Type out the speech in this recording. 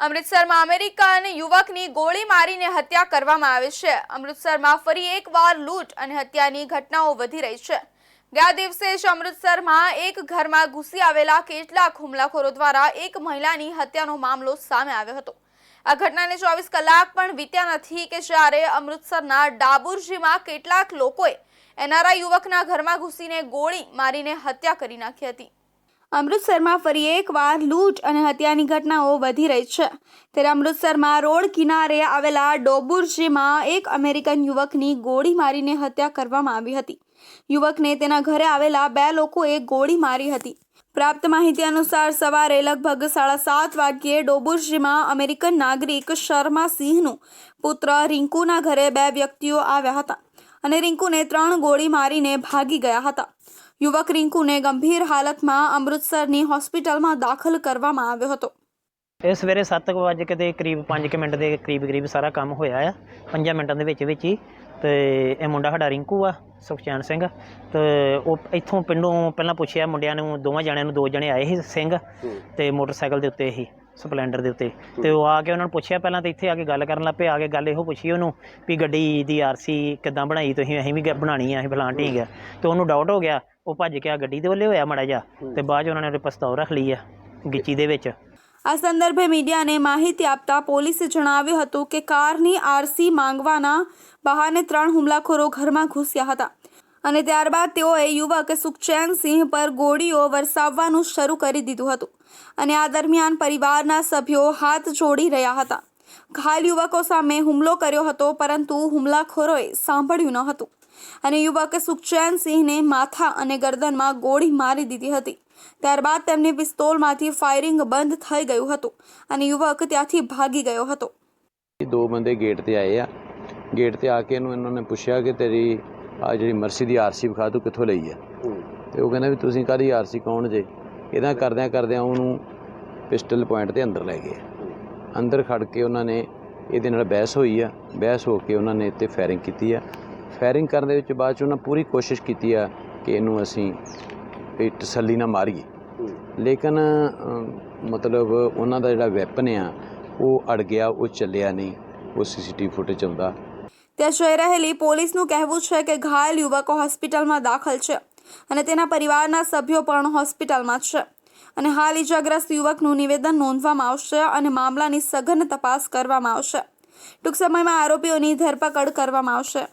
અમૃતસરમાં American યુવકની ગોળી મારીને હત્યા કરવામાં આવી છે. અમૃતસરમાં ફરી એકવાર લૂંટ અને હત્યાની ઘટનાઓ વધી રહી છે. ગયા દિવસે જ અમૃતસરમાં એક ઘરમાં ઘૂસી આવેલા કેટલાક હુમલાખોરો દ્વારા એક મહિલાની હત્યાનો મામલો સામે આવ્યો હતો. આ ઘટનાને ચોવીસ કલાક પણ વીત્યા નથી કે જ્યારે અમૃતસરના ડાબુરજીમાં કેટલાક લોકોએ એનઆરઆઈ યુવકના ઘરમાં ઘૂસીને ગોળી મારીને હત્યા કરી નાખી હતી. અમૃતસરમાં ફરી એકવાર લૂંટ અને હત્યાની ઘટનાઓ વધી રહી છે. ત્યારે અમૃતસરમાં રોડ કિનારે આવેલા ડોબુરજીમાં એક અમેરિકન યુવકની ગોળી મારીને હત્યા કરવામાં આવી હતી. યુવકને તેના ઘરે આવેલા બે લોકોએ ગોળી મારી હતી. પ્રાપ્ત માહિતી અનુસાર સવારે લગભગ સાડા સાત વાગ્યે ડોબુરજીમાં અમેરિકન નાગરિક શર્મા સિંહનું પુત્ર રિંકુના ઘરે બે વ્યક્તિઓ આવ્યા હતા અને રિંકુને ત્રણ ગોળી મારીને ભાગી ગયા હતા. યુવક રિંકુને ગંભીર હાલતમાં અમૃતસરની હોસ્પિટલમાં દાખલ કરવામાં આવ્યો હતો ਇਹ ਸਵੇਰੇ 7 ਵਜੇ ਕੇ ਦੇ ਕਰੀਬ 5 ਮਿੰਟ ਦੇ ਕਰੀਬ ਕਰੀਬ ਸਾਰਾ ਕੰਮ ਹੋਇਆ ਆ 5 ਮਿੰਟਾਂ ਦੇ ਵਿੱਚ ਵਿੱਚ ਹੀ ਤੇ ਇਹ ਮੁੰਡਾ ਸਾਡਾ ਰਿੰਕੂ ਆ ਸੁਖਚੈਨ ਸਿੰਘ ਤੇ ਉਹ ਇੱਥੋਂ ਪਿੰਡੋਂ ਪਹਿਲਾਂ ਪੁੱਛਿਆ ਮੁੰਡਿਆਂ ਨੂੰ ਦੋਵਾਂ ਜਣਿਆਂ ਨੂੰ ਦੋ ਜਣੇ ਆਏ ਸੀ ਸਿੰਘ ਤੇ ਮੋਟਰਸਾਈਕਲ ਦੇ ਉੱਤੇ ਹੀ ਸਪਲੈਂਡਰ ਦੇ ਉੱਤੇ ਤੇ ਉਹ ਆ ਕੇ ਉਹਨਾਂ ਨੂੰ ਪੁੱਛਿਆ ਪਹਿਲਾਂ ਤਾਂ ਇੱਥੇ ਆ ਕੇ ਗੱਲ ਕਰਨ ਲੱਗ ਪਏ ਆ ਕੇ ਗੱਲ ਇਹੋ ਪੁੱਛੀ ਉਹਨੂੰ ਵੀ ਗੱਡੀ ਦੀ ਆਰਸੀ ਕਿੱਦਾਂ ਬਣਾਈ ਤੁਸੀਂ ਅਸੀਂ ਵੀ ਗ- ਬਣਾਉਣੀ ਆ ਅਸੀਂ ਫਲਾਂ ਢੀਂਗ ਆ ਤੇ ਉਹਨੂੰ ਡਾਊਟ ਹੋ ਗਿਆ ਉਹ ਭੱਜ ਕੇ ਆ ਗੱਡੀ ਦੇ ਵੱਲੇ ਹੋਇਆ ਮਾੜਾ ਜਿਹਾ ਤੇ ਬਾਅਦ 'ਚ ਉਹਨਾਂ ਨੇ ਉਹਦੇ ਪਿਸਤੌਲ ਰੱਖ ਲਈ ਆ ਗਿੱਚੀ ਦੇ ਵਿੱਚ આ સંદર્ભે મીડિયાને માહિતી આપતા પોલીસે જણાવ્યું હતું કે કારની આરસી માંગવાના બહાને ત્રણ હુમલાખોરો ઘરમાં ઘૂસ્યા હતા અને ત્યારબાદ તેઓએ યુવક સુખચેન સિંહ પર ગોળીઓ વરસાવવાનું શરૂ કરી દીધું હતું અને આ દરમિયાન પરિવારના સભ્યો હાથ જોડી રહ્યા હતા ઘાયલ યુવકો સામે હુમલો કર્યો હતો પરંતુ હુમલાખોરોએ સાંભળ્યું ન હતું અને યુવક સુખચેન સિંહને માથા અને ગરદનમાં ગોળી મારી દીધી હતી ત્યારબાદ તેમની પિસ્તોલમાંથી ફાયરિંગ બંધ થઈ ગયું હતું અને યુવક ત્યાંથી ભાગી ગયો હતો ਇਹ ਦੋ ਬੰਦੇ ਗੇਟ ਤੇ ਆਏ ਆ ਗੇਟ ਤੇ ਆ ਕੇ ਇਹਨੂੰ ਇਹਨਾਂ ਨੇ ਪੁੱਛਿਆ ਕਿ ਤੇਰੀ ਆ ਜਿਹੜੀ ਮਰਸੀ ਦੀ ਆਰਸੀ ਵਿਖਾ ਤੂੰ ਕਿੱਥੋਂ ਲਈ ਆ ਤੇ ਉਹ ਕਹਿੰਦਾ ਵੀ ਤੁਸੀਂ ਕਾਹਦੀ ਆਰਸੀ ਕੌਣ ਜੇ ਇਹਦਾ ਕਰਦਿਆਂ ਕਰਦਿਆਂ ਉਹਨੂੰ ਪਿਸਟਲ ਪੁਆਇੰਟ ਤੇ ਅੰਦਰ ਲੈ ਗਏ ਅੰਦਰ ਖੜ ਕੇ ਉਹਨਾਂ ਨੇ ਇਹਦੇ ਨਾਲ ਬਹਿਸ ਹੋਈ ਆ ਬਹਿਸ ਹੋ ਕੇ ਉਹਨਾਂ ਨੇ ਇੱਥੇ ਫਾਇਰਿੰਗ ਕੀਤੀ ਆ ਫਾਇਰਿੰਗ ਕਰਨ ਦੇ ਵਿੱਚ ਬਾਅਦ ਚ ਉਹਨਾਂ ਪੂਰੀ ਕੋਸ਼ਿਸ਼ ਕੀਤੀ ਆ ਕਿ ਇਹਨੂੰ ਅਸੀਂ ਵੀ ਤਸੱਲੀ ਨਾਲ ਮਾਰੀਏ ਲੇਕਿਨ ਅਮ, ਮਤਲਬ ਉਹਨਾਂ ਦਾ ਜਿਹੜਾ ਵੈਪਨ ਆ ਉਹ ਅੜ ਗਿਆ ਉਹ ਚੱਲਿਆ ਨਹੀਂ ਉਹ ਸੀਸੀਟੀਵੀ ਫੁਟੇਜ ਆਉਂਦਾ ત્યાં જઈ રહેલી પોલીસનું કહેવું છે કે ઘાયલ યુવકો હોસ્પિટલમાં દાખલ છે અને તેના પરિવારના સભ્યો પણ હોસ્પિટલમાં છે અને હાલ ઇજાગ્રસ્ત યુવકનું નિવેદન નોંધવામાં આવશે અને મામલાની સઘન તપાસ કરવામાં આવશે ટૂંક સમયમાં આરોપીઓની ધરપકડ કરવામાં આવશે